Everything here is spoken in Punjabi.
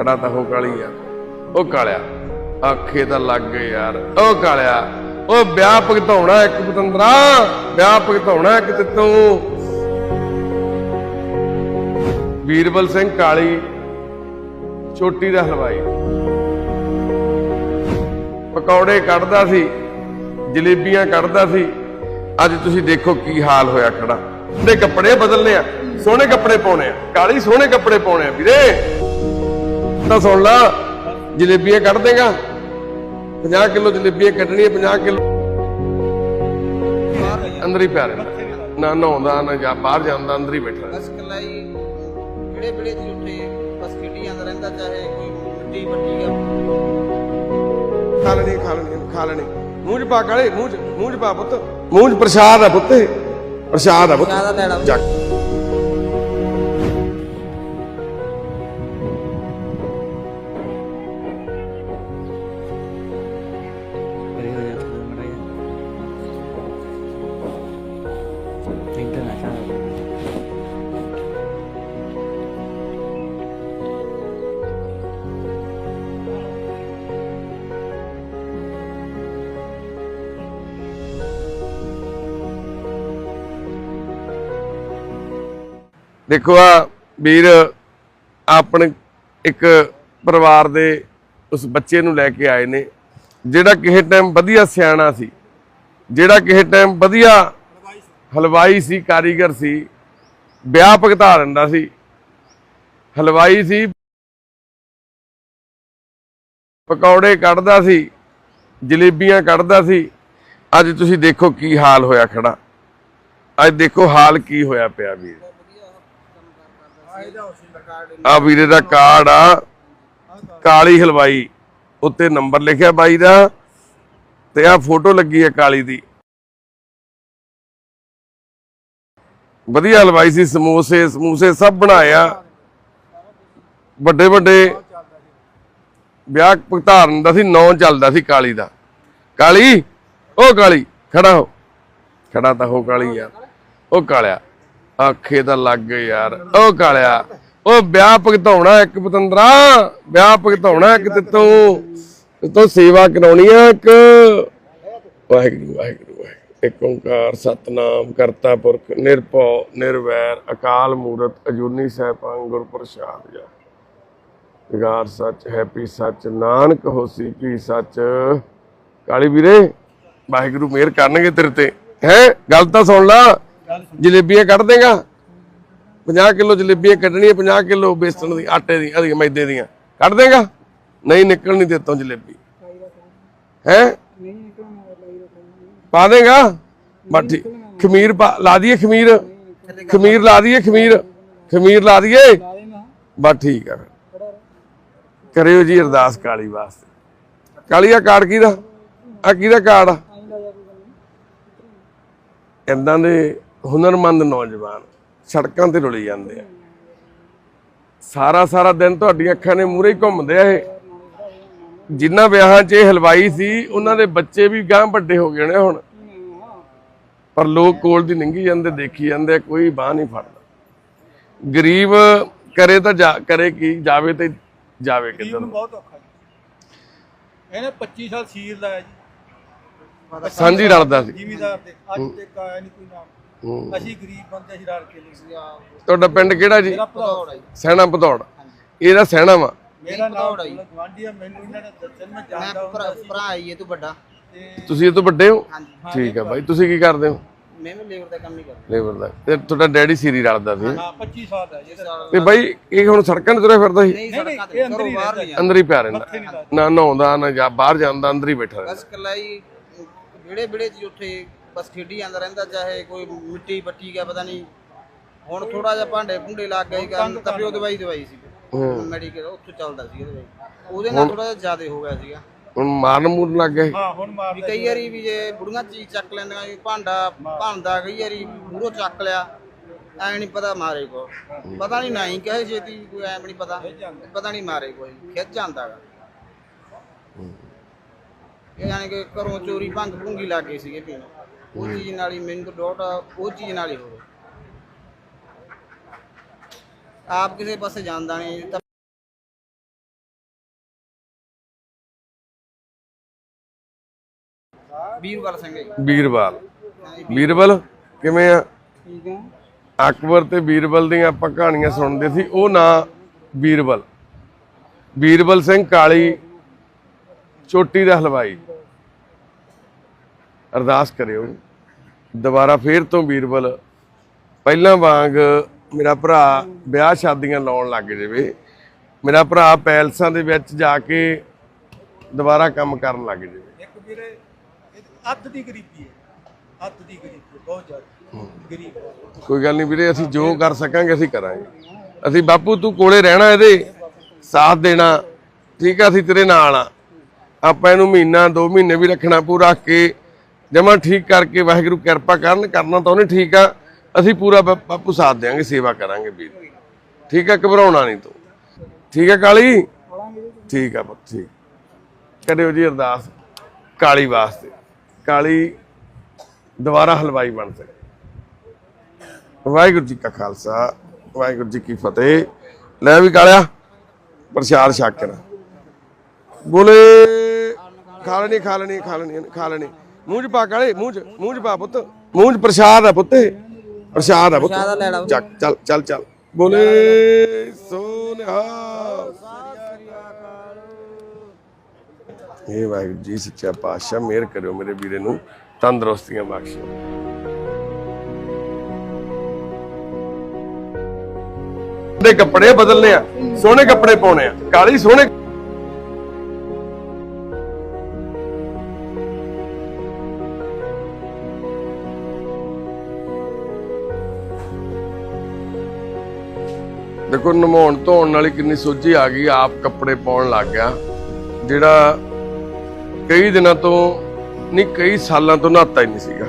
ਖੜਾ ਤਾਂ ਹੋ ਕਾਲੀ ਆ। ਉਹ ਕਾਲਿਆ। ਆਖੇ ਤਾਂ ਲੱਗ ਗਏ ਯਾਰ। ਉਹ ਕਾਲਿਆ। ਉਹ ਵਿਆਹ ਭਗਤਾਉਣਾ ਇੱਕ ਪਤੰਦਰਾ। ਵਿਆਹ ਭਗਤਾਉਣਾ ਇੱਕ ਤਿੱਤੋਂ। ਵੀਰਬਲ ਸਿੰਘ ਕਾਲੀ। ਛੋਟੀ ਦਾ ਹਲਵਾਈ। ਪਕੌੜੇ ਕੱਢਦਾ ਸੀ। ਜਲੇਬੀਆਂ ਕੱਢਦਾ ਸੀ। ਅੱਜ ਤੁਸੀਂ ਦੇਖੋ ਕੀ ਹਾਲ ਹੋਇਆ ਖੜਾ। ਦੇ ਕੱਪੜੇ ਬਦਲਨੇ ਆ। ਸੋਹਣੇ ਕੱਪੜੇ ਪਾਉਣੇ ਆ। ਕਾਲੀ ਸੋਹਣੇ ਕੱਪੜੇ ਪਾਉਣੇ ਆ ਵੀਰੇ। ਤਾਂ ਸੁਣ ਲਾ ਜਲੇਬੀਆਂ ਕੱਢ ਦੇਗਾ। 50 ਕਿਲੋ ਜਲੇਬੀਆਂ ਕੱਢਣੀਆਂ 50 ਕਿਲੋ। ਅੰਦਰ ਹੀ ਪਿਆ ਰਹਿੰਦਾ। ਨਾ ਨਹਾਉਂਦਾ ਨਾ ਜਾ ਬਾਹਰ ਜਾਂਦਾ ਅੰਦਰ ਹੀ ਬੈਠਾ। ਬਸ ਕੱਲਾ ਹੀ ਕਿਹੜੇ ਬੜੇ ਉੱਠੇ? ਬਸ ਜਾਂਦਾ ਰਹਿੰਦਾ ਚਾਹੇ ਕੋਈ ਮਿੱਟੀ ਮੱਟੀ ਆ। ਖਾ ਲੈਣੀ ਖਾ ਲੈਣੀ ਖਾ ਲੈਣੀ। ਮੂੰਹ ਚ ਪਾ ਕਾਲੇ ਮੂੰਹ ਚ ਮੂੰਹ ਚ ਪਾ ਪੁੱਤ। ਮੂੰਹ ਚ ਪ੍ਰਸ਼ਾਦ ਆ ਪੁੱਤੇ। ਪ੍ਰਸ਼ਾਦ ਆ ਪੁੱਤ। ਲੈਣਾ। ਦੇਖੋ ਆ ਵੀਰ, ਆਪਣੇ ਇੱਕ ਪਰਿਵਾਰ ਦੇ ਉਸ ਬੱਚੇ ਨੂੰ ਲੈ ਕੇ ਆਏ ਨੇ। ਜਿਹੜਾ ਕਿਸੇ ਟਾਈਮ ਵਧੀਆ ਸਿਆਣਾ ਸੀ, ਜਿਹੜਾ ਕਿਸੇ ਟਾਈਮ ਵਧੀਆ ਹਲਵਾਈ ਸੀ, ਕਾਰੀਗਰ ਸੀ, ਵਿਆਹ ਭਗਤਾ ਦਿੰਦਾ ਸੀ, ਹਲਵਾਈ ਸੀ, ਪਕੌੜੇ ਕੱਢਦਾ ਸੀ, ਜਲੇਬੀਆਂ ਕੱਢਦਾ ਸੀ। ਅੱਜ ਤੁਸੀਂ ਦੇਖੋ ਕੀ ਹਾਲ ਹੋਇਆ ਖੜਾ। ਅੱਜ ਦੇਖੋ ਹਾਲ ਕੀ ਹੋਇਆ ਪਿਆ ਵੀਰ। ਆ ਵੀਰੇ ਦਾ ਕਾਰਡ ਆ। ਕਾਲੀ ਹਲਵਾਈ। ਉੱਤੇ ਨੰਬਰ ਲਿਖਿਆ ਬਾਈ ਦਾ। ਤੇ ਆ ਫੋਟੋ ਲੱਗੀ ਹੈ ਕਾਲੀ ਦੀ। ਵਧੀਆ ਹਲਵਾਈ ਸੀ, ਸਮੋਸੇ ਸਮੋਸੇ ਸਭ ਬਣਾਇਆ ਵੱਡੇ ਵੱਡੇ ਵਿਆਹ ਭੁਗਤਾਨ ਦਾ ਸੀ, ਨੌ ਚੱਲਦਾ ਸੀ ਕਾਲੀ ਦਾ। ਕਾਲੀ, ਉਹ ਕਾਲੀ, ਖੜਾ ਹੋ। ਖੜਾ ਤਾਂ ਹੋ ਕਾਲੀ ਯਾਰ, ਉਹ ਕਾਲਿਆ। ਆਖੇ ਤਾਂ ਲੱਗ ਗਏ ਯਾਰ। ਉਹ ਕਾਲਿਆ, ਉਹ ਵਿਆਹ ਭਗਤਾਉਣਾ ਇੱਕ ਪਤੰਦਰਾ, ਵਿਆਹ ਭਗਤਾਉਣਾ ਇੱਕ ਤਿੱਤੋਂ ਤੋਂ। ਸੇਵਾ ਕਰਾਉਣੀ ਆ ਇੱਕ। ਵਾਹਿਗੁਰੂ ਵਾਹਿਗੁਰੂ ਇੱਕ ਓੰਕਾਰ, ਸਤਨਾਮ, ਕਰਤਾ ਪੁਰਖ, ਨਿਰਭਉ, ਨਿਰਵੈਰ, ਅਕਾਲ ਮੂਰਤ, ਅਜੂਨੀ ਸਹਿਬਾਨ ਗੁਰ ਪ੍ਰਸਾਦ ਜਾ। ਵਿਗਾਰ ਸੱਚ, ਹੈਪੀ ਸੱਚ, ਨਾਨਕ ਹੋਸੀ ਕੀ ਸੱਚ। ਕਾਲੀ ਵੀਰੇ, ਵਾਹਿਗੁਰੂ ਮਿਹਰ ਕਰਨਗੇ ਤੇਰੇ ਤੇ। ਹੈ? ਗੱਲ ਤਾਂ ਸੁਣ ਲਾ। ਜਲੇਬੀਆਂ ਕੱਢ ਦੇਗਾ। 50 ਕਿਲੋ ਜਲੇਬੀਆਂ ਕੱਢਣੀਆਂ 50 ਕਿਲੋ ਬੇਸਣ ਦੀ ਆਟੇ ਦੀ ਅਧੀ ਮੈਦੇ ਦੀਆਂ। ਕੱਢ ਦੇਗਾ। ਨਹੀਂ ਨਿਕਲਣੀ ਤੇਤੋਂ ਜਲੇਬੀ। ਹੈ? ਪਾ ਦੇਗਾ। ਬਸ ਠੀਕ। ਖਮੀਰ ਲਾ ਦਈਏ ਖਮੀਰ। ਖਮੀਰ ਲਾ ਦਈਏ ਖਮੀਰ। ਖਮੀਰ ਲਾ ਦਈਏ। ਬਸ ਠੀਕ ਆ ਕਰਿਓ ਜੀ ਅਰਦਾਸ ਕਾਲੀ ਵਾਸਤੇ ਕਾਲੀ ਆ ਕਾਰਡ ਕਿਹਦਾ? ਆ ਕਿਹਦਾ ਕਾਰਡ ਆ? ਇਦਾਂ ਦੇ ਹੁਨਰਮੰਦ ਨੌਜਵਾਨ ਸੜਕਾਂ ਤੇ ਰੁਲੀ ਜਾਂਦੇ ਆ। ਸਾਰਾ ਸਾਰਾ ਦਿਨ ਤੁਹਾਡੀਆਂ ਅੱਖਾਂ ਨੇ ਮੂਹਰੇ ਹੀ ਘੁੰਮਦੇ ਆ ਇਹ। ਜਿਨ੍ਹਾਂ ਵਿਆਹਾਂ 'ਚ ਇਹ ਹਲਵਾਈ ਸੀ ਉਹਨਾਂ ਦੇ ਬੱਚੇ ਵੀ ਗਾਂ ਵੱਡੇ ਹੋ ਗਏ ਨੇ ਹੁਣ। ਪਰ ਲੋਕ ਕੋਲ ਦੀ ਲੰਘੀ ਜਾਂਦੇ ਦੇਖੀ ਜਾਂਦੇ ਕੋਈ ਬਾਹ ਨਹੀਂ ਫੜਦਾ। ਗਰੀਬ ਕਰੇ ਤਾਂ ਜਾ ਕਰੇ ਕੀ ਜਾਵੇ ਤੇ ਜਾਵੇ ਕਿੱਧਰ ਬਹੁਤ ਔਖਾ ਇਹਨੇ 25 ਸਾਲ ਸੀਰ ਲਾਇਆ ਜੀ। ਸਾਂਝੀ ਰਲਦਾ ਸੀ। ਜ਼ਿਮੀਦਾਰ ਦੇ ਅੱਜ ਤੱਕ ਆਇਆ ਨਹੀਂ ਕੋਈ ਨਾਮ। ਹੂੰ। ਅਸੀਂ ਗਰੀਬ ਬੰਦੇ ਅਸੀਂ ਰਲ ਕੇ ਲਈ ਤੁਹਾਡਾ ਪਿੰਡ ਕਿਹੜਾ ਜੀ? ਮੇਰਾ ਭਰਾ ਸੈਣਾ ਭਦੌੜ। ਇਹਦਾ ਸੈਣਾ ਵਾ? ਮੇਰਾ ਨਾਮ ਭਦੌੜ ਆ ਜੀ। ਗਵਾਂਢੀ ਆ ਮੈਨੂੰ ਇਹਨਾਂ ਨੇ ਦੱਸਣ ਮੈਂ ਮੈਂ ਜਾਣਦਾ ਭਰਾ ਹੁੰਦਾ ਸੀ। ਭਰਾ ਆਈ ਹੈ ਤੂੰ ਵੱਡਾ। ਤੇ ਤੁਸੀਂ ਇਹ ਤੋਂ ਵੱਡੇ ਹੋ? ਹਾਂਜੀ। ਠੀਕ ਆ ਬਾਈ ਤੁਸੀਂ ਕੀ ਕਰਦੇ ਹੋ? ਮੈਂ ਵੀ ਲੇਬਰ ਦਾ ਕੰਮ ਹੀ ਕਰਦਾ। ਲੇਬਰ ਦਾ। ਤੇ ਤੁਹਾਡਾ ਡੈਡੀ ਸੀਰੀ ਰਲਦਾ ਸੀ। ਹਾਂ 25 ਸਾਲ ਦਾ ਜੀ। ਇਹਦਾ। ਤੇ ਬਾਈ ਇਹ ਹੁਣ ਸੜਕਾਂ ਤੇ ਤੁਰਿਆ ਫਿਰਦਾ ਸੀ? ਨਹੀਂ ਨਹੀਂ, ਸੜਕਾਂ ਇਹ ਤੇ ਅੰਦਰ ਹੀ ਬਾਹਰ ਰਹਿੰਦਾ ਨਹੀਂ ਅੰਦਰ ਹੀ ਪਿਆ ਰਹਿੰਦਾ। ਨਹੀਂ ਲੱਗਦਾ ਨਾ ਨਹਾਉਂਦਾ ਨਾ ਜਾ ਬਾਹਰ ਜਾਂਦਾ ਅੰਦਰ ਹੀ ਬੈਠਾ ਰਹਿੰਦਾ। ਬਸ ਕੱਲਾ ਹੀ ਵਿਹੜੇ ਚ ਉੱਠੇ ਬਸ ਖੇਡੀ ਜਾਂਦਾ ਰਹਿੰਦਾ ਚਾਹੇ ਕੋਈ ਮਿੱਟੀ ਪੱਟੀ ਗਿਆ ਪਤਾ ਨਹੀਂ। ਹੁਣ ਥੋੜਾ ਜਿਹਾ ਭਾਂਡੇ ਭੁੰਡੇ ਲੱਗ ਗਏ ਕਰਨ ਤਾਂ ਉਹ ਦਵਾਈ ਦਵਾਈ ਸੀ। ਮੈਡੀਕਲ ਉੱਥੋਂ ਚੱਲਦਾ ਸੀ ਦਵਾਈ ਉਹਦੇ ਨਾਲ ਥੋੜਾ ਜਿਹਾ ਜ਼ਿਆਦਾ ਹੋ ਗਿਆ ਸੀਗਾ। ਹੁਣ ਮਾਰਨ ਮੂਰਨ ਲੱਗ ਗਏ। ਹਾਂ ਹੁਣ ਵੀ ਮਾਰਦਾ ਕਈ ਵਾਰੀ ਵੀ ਜੇ ਬੁੜੀਆਂ ਚੀਜ਼ ਚੱਕ ਲੈਂਦੀਆਂ ਵੀ ਭਾਂਡਾ ਭਾਂਦਾ ਕਈ ਵਾਰੀ ਮੂਹਰੋਂ ਚੱਕ ਲਿਆ ਐ ਨਹੀਂ ਪਤਾ ਮਾਰੇ ਕੋ। ਪਤਾ ਨਹੀਂ ਨਹੀਂ ਕਹੇ ਛੇਤੀ ਕੋਈ ਐ ਨਹੀਂ ਪਤਾ। ਪਤਾ ਨਹੀਂ ਮਾਰੇ ਕੋਈ ਖਿੱਚ ਜਾਂਦਾ ਗਾ। ਇਹ ਯਾਨੀ ਕਿ ਘਰੋਂ ਚੋਰੀ ਭੰਗ ਭੁੰਗੀ ਲੱਗ ਗਈ ਸੀਗੇ ਪੀਣ ਉਹ ਚੀਜ਼ ਨਾਲ ਹੀ ਮੈਨੂੰ ਡਾਟ ਉਹ ਚੀਜ਼ ਨਾਲ ਹੀ ਹੋਵੇ ਆਪ ਕਿਸੇ ਪਾਸੇ ਜਾਂਦਾ ਨਹੀਂ ਤਾਂ ਵੀਰਵਾਲ ਸਿੰਘ ਜੀ। ਕਿਵੇਂ ਆ? ਠੀਕ ਆ ਅਕਬਰ ਤੇ ਵੀਰਵਾਲ ਦੀਆਂ ਆਪਾਂ ਕਹਾਣੀਆਂ ਸੁਣਦੇ ਸੀ ਉਹ ਨਾਂ ਵੀਰਵਾਲ। ਵੀਰਵਾਲ ਸਿੰਘ ਕਾਲੀ ਚੋਟੀ ਦਾ ਹਲਵਾਈ। ਅਰਦਾਸ ਕਰਿਓ। ਦੁਬਾਰਾ ਫੇਰ ਤੋਂ ਬੀਰਬਲ ਪਹਿਲਾਂ ਵਾਂਗ ਮੇਰਾ ਭਰਾ ਵਿਆਹ ਸ਼ਾਦੀਆਂ ਲਾਉਣ ਲੱਗ ਜਾਵੇ। ਮੇਰਾ ਭਰਾ ਪੈਲਸਾਂ ਦੇ ਵਿੱਚ ਜਾ ਕੇ ਦੁਬਾਰਾ ਕੰਮ ਕਰਨ ਲੱਗ ਜਾਵੇ। ਇੱਕ ਵੀਰੇ ਅੱਧ ਦੀ ਗਰੀਬੀ ਹੈ। ਅੱਧ ਦੀ ਗਰੀਬੀ ਬਹੁਤ ਜ਼ਿਆਦਾ। ਗਰੀਬ। ਕੋਈ ਗੱਲ ਨਹੀਂ ਵੀਰੇ ਅਸੀਂ ਜੋ ਕਰ ਸਕਾਂਗੇ ਅਸੀਂ ਕਰਾਂਗੇ। ਅਸੀਂ ਬਾਪੂ ਤੂੰ ਕੋਲੇ ਰਹਿਣਾ ਇਹਦੇ ਸਾਥ ਦੇਣਾ ਠੀਕ ਆ ਅਸੀਂ ਤੇਰੇ ਨਾਲ ਆ। ਆਪਾਂ ਇਹਨੂੰ ਮਹੀਨਾ ਦੋ ਮਹੀਨੇ ਵੀ ਰੱਖਣਾ ਪੂਰਾ ਰੱਖ ਕੇ ਜਮਾ ਠੀਕ ਕਰਕੇ ਵਾਹਿਗੁਰੂ ਕਿਰਪਾ ਕਰਨ, ਕਰਨਾ ਤਾਂ ਉਹਨੇ ਠੀਕ ਆ, ਅਸੀਂ ਪੂਰਾ ਬਾਪੂ ਸਾਥ ਦੇਾਂਗੇ ਸੇਵਾ ਕਰਾਂਗੇ ਵੀਰ। ਠੀਕ ਆ, ਘਬਰਾਉਣਾ ਨਹੀਂ ਤੂੰ। ਠੀਕ ਆ ਕਾਲੀ? ਠੀਕ ਆ ਪੁੱਤ, ਠੀਕ। ਕਰਿਓ ਜੀ ਅਰਦਾਸ ਕਾਲੀ ਵਾਸਤੇ। ਕਾਲੀ ਦੁਬਾਰਾ ਹਲਵਾਈ ਬਣ ਸਕੇ। ਵਾਹਿਗੁਰੂ ਜੀ ਕਾ ਖਾਲਸਾ, ਵਾਹਿਗੁਰੂ ਜੀ ਕੀ ਫਤਿਹ। ਲੈ ਵੀ ਕਾਲਿਆ, ਪ੍ਰਸ਼ਾਦ ਛਕ ਕੇ ਬੋਲੇ, ਖਾ ਖਾਲਣੀ ਖਾ ਲੈਣੀ। ਮੂੰਹ ਚ ਪਾ ਕਾਲੇ ਮੂੰਹ ਚ ਮੂੰਹ ਚ ਪਾ ਪੁੱਤ। ਮੂੰਹ ਚ ਪ੍ਰਸ਼ਾਦ ਆ ਪੁੱਤੇ। ਪ੍ਰਸ਼ਾਦ ਆ ਪੁੱਤ। ਪ੍ਰਸ਼ਾਦ ਲੈ ਲਾ ਚੱਕ ਚੱਲ ਚੱਲ ਚੱਲ। ਬੋਲੇ ਸੋਨਿਹਾ ਇਹ ਵਾਹਿਗੁਰੂ ਜੀ ਸੱਚਾ ਪਾਤਸ਼ਾਹ ਮਿਹਰ ਕਰਿਓ ਮੇਰੇ ਵੀਰੇ ਨੂੰ। ਤੰਦਰੁਸਤੀਆਂ ਬਖਸ਼ਿਓ ਦੇ ਕੱਪੜੇ ਬਦਲਨੇ ਆ ਸੋਹਣੇ ਕੱਪੜੇ ਪਾਉਣੇ ਆ। ਕਾਲੀ ਸੋਹਣੇ ਦੇਖੋ, ਨਮਾਉਣ, ਧੋਣ ਵਾਲੀ ਕਿੰਨੀ ਸੋਝੀ ਆ ਗਈ, ਆਪ ਕੱਪੜੇ ਪਾਉਣ ਲੱਗ ਗਿਆ। ਜਿਹੜਾ ਕਈ ਦਿਨਾਂ ਤੋਂ, ਨਹੀਂ, ਕਈ ਸਾਲਾਂ ਤੋਂ ਨਹਾਤਾ ਹੀ ਨਹੀਂ ਸੀਗਾ।